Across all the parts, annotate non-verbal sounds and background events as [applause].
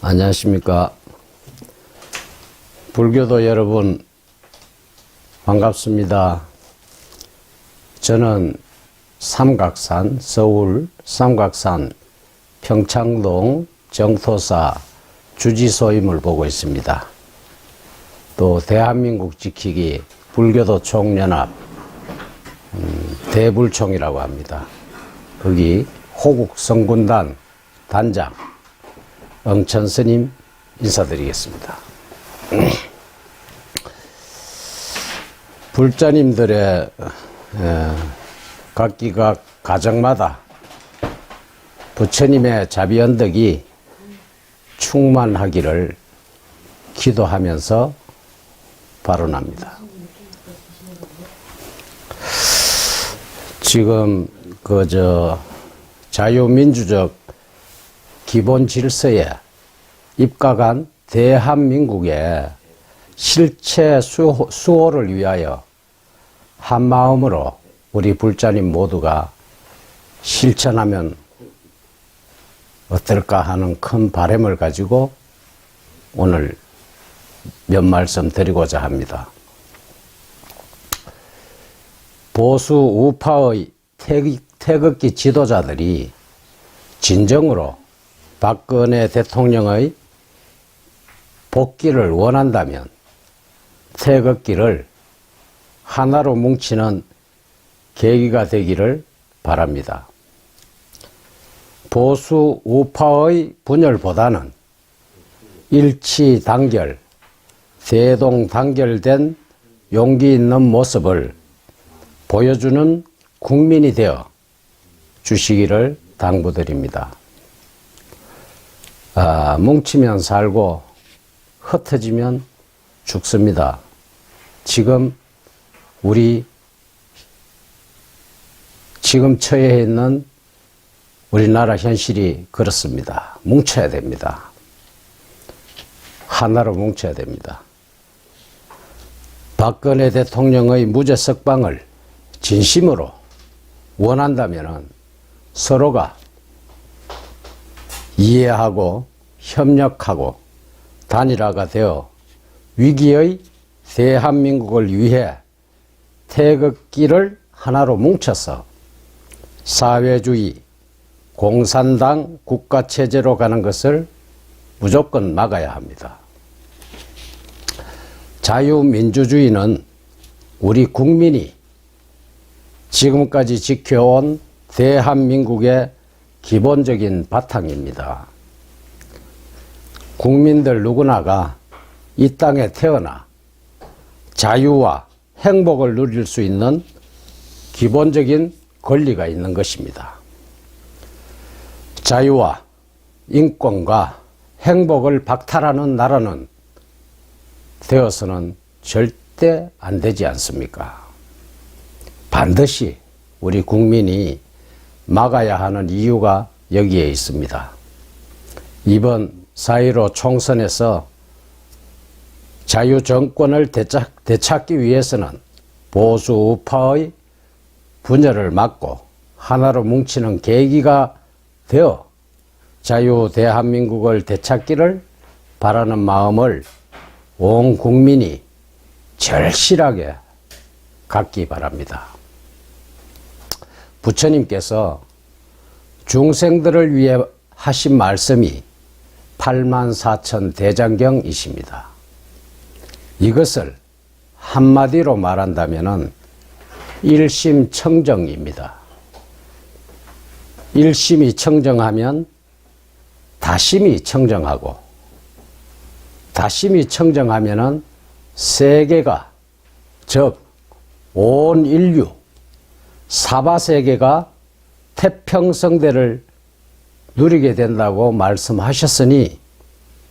안녕하십니까. 불교도 여러분, 반갑습니다. 저는 삼각산, 서울 삼각산 평창동 정토사 주지소임을 보고 있습니다. 또 대한민국 지키기 불교도 총연합 음, 대불총이라고 합니다. 거기 호국 성군단 단장 응천 스님 인사드리겠습니다. [clears throat] 불자님들의 에, 각기각 가정마다 부처님의 자비 언덕이 충만하기를 기도하면서 발언합니다. 지금 그저 자유민주적 기본 질서에 입각한 대한민국의 실체 수호, 수호를 위하여 한 마음으로 우리 불자님 모두가 실천하면 어떨까 하는 큰 바람을 가지고 오늘 몇 말씀 드리고자 합니다. 보수 우파의 태극, 태극기 지도자들이 진정으로 박근혜 대통령의 복귀를 원한다면 태극기를 하나로 뭉치는 계기가 되기를 바랍니다. 보수 우파의 분열보다는 일치 단결, 대동 단결된 용기 있는 모습을 보여주는 국민이 되어 주시기를 당부드립니다. 아, 뭉치면 살고 흩어지면 죽습니다. 지금 우리 지금 처해 있는 우리나라 현실이 그렇습니다. 뭉쳐야 됩니다. 하나로 뭉쳐야 됩니다. 박근혜 대통령의 무죄 석방을 진심으로 원한다면 서로가 이해하고 협력하고 단일화가 되어 위기의 대한민국을 위해 태극기를 하나로 뭉쳐서 사회주의, 공산당 국가체제로 가는 것을 무조건 막아야 합니다. 자유민주주의는 우리 국민이 지금까지 지켜온 대한민국의 기본적인 바탕입니다. 국민들 누구나가 이 땅에 태어나 자유와 행복을 누릴 수 있는 기본적인 권리가 있는 것입니다. 자유와 인권과 행복을 박탈하는 나라는 되어서는 절대 안 되지 않습니까? 반드시 우리 국민이 막아야 하는 이유가 여기에 있습니다. 이번 4.15 총선에서 자유정권을 되찾, 되찾기 위해서는 보수 우파의 분열을 막고 하나로 뭉치는 계기가 되어 자유 대한민국을 되찾기를 바라는 마음을 온 국민이 절실하게 갖기 바랍니다. 부처님께서 중생들을 위해 하신 말씀이 8만 4천 대장경이십니다. 이것을 한마디로 말한다면 일심청정입니다. 일심이 청정하면 다심이 청정하고 다심이 청정하면은 세계가 즉 온 인류 사바 세계가 태평성대를 누리게 된다고 말씀하셨으니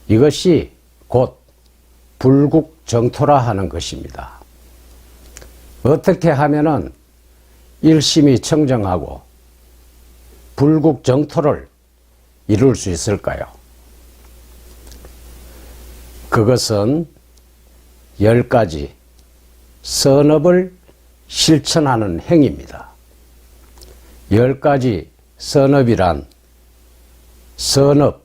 이것이 곧 불국정토라 하는 것입니다. 어떻게 하면은 일심이 청정하고 불국정토를 이룰 수 있을까요? 그것은 열 가지 선업을 실천하는 행위입니다. 열 가지 선업이란 선업,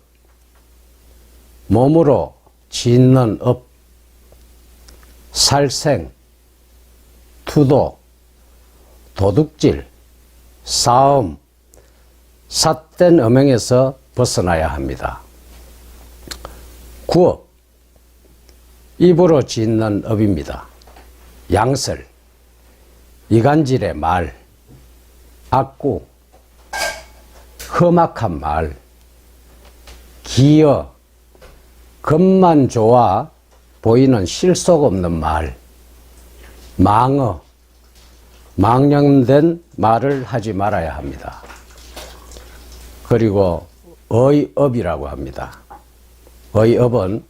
몸으로 짓는 업, 살생, 투도, 도둑질, 싸움, 삿된 음행에서 벗어나야 합니다. 구업, 입으로 짓는 업입니다. 양설, 이간질의 말, 악구, 험악한 말, 기어, 겉만 좋아 보이는 실속 없는 말, 망어, 망령된 말을 하지 말아야 합니다. 그리고 의업이라고 합니다. 의업은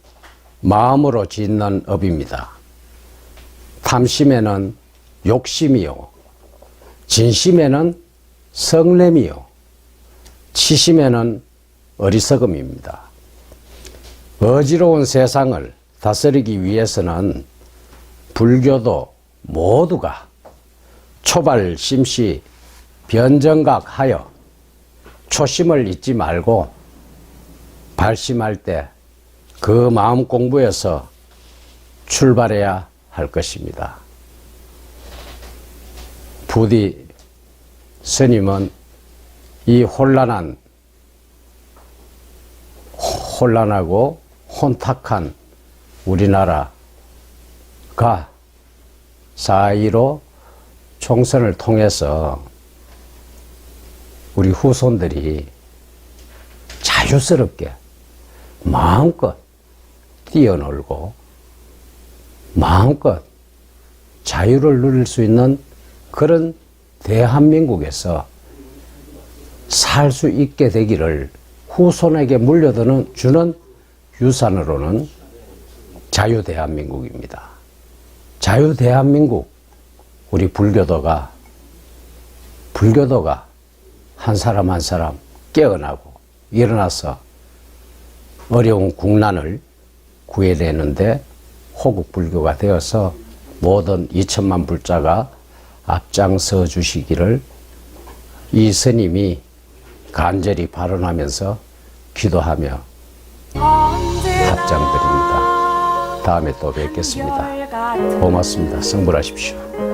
마음으로 짓는 업입니다. 탐심에는 욕심이요. 진심에는 성냄이요. 치심에는 어리석음입니다. 어지러운 세상을 다스리기 위해서는 불교도 모두가 초발 심시 변정각하여 초심을 잊지 말고 발심할 때 그 마음 공부에서 출발해야 할 것입니다. 부디 스님은 이 혼란한 혼란하고 혼탁한 우리나라가 사이로 총선을 통해서 우리 후손들이 자유스럽게 마음껏 뛰어놀고 마음껏 자유를 누릴 수 있는 그런 대한민국에서 살 수 있게 되기를 후손에게 물려드는 주는 유산으로는 자유 대한민국입니다. 자유 대한민국 우리 불교도가 불교도가 한 사람 한 사람 깨어나고 일어나서 어려운 국난을 구해내는데 호국 불교가 되어서 모든 2천만 불자가 앞장서 주시기를 이 스님이 간절히 발언하면서 기도하며 답장드립니다. 다음에 또 뵙겠습니다. 고맙습니다. 성불하십시오.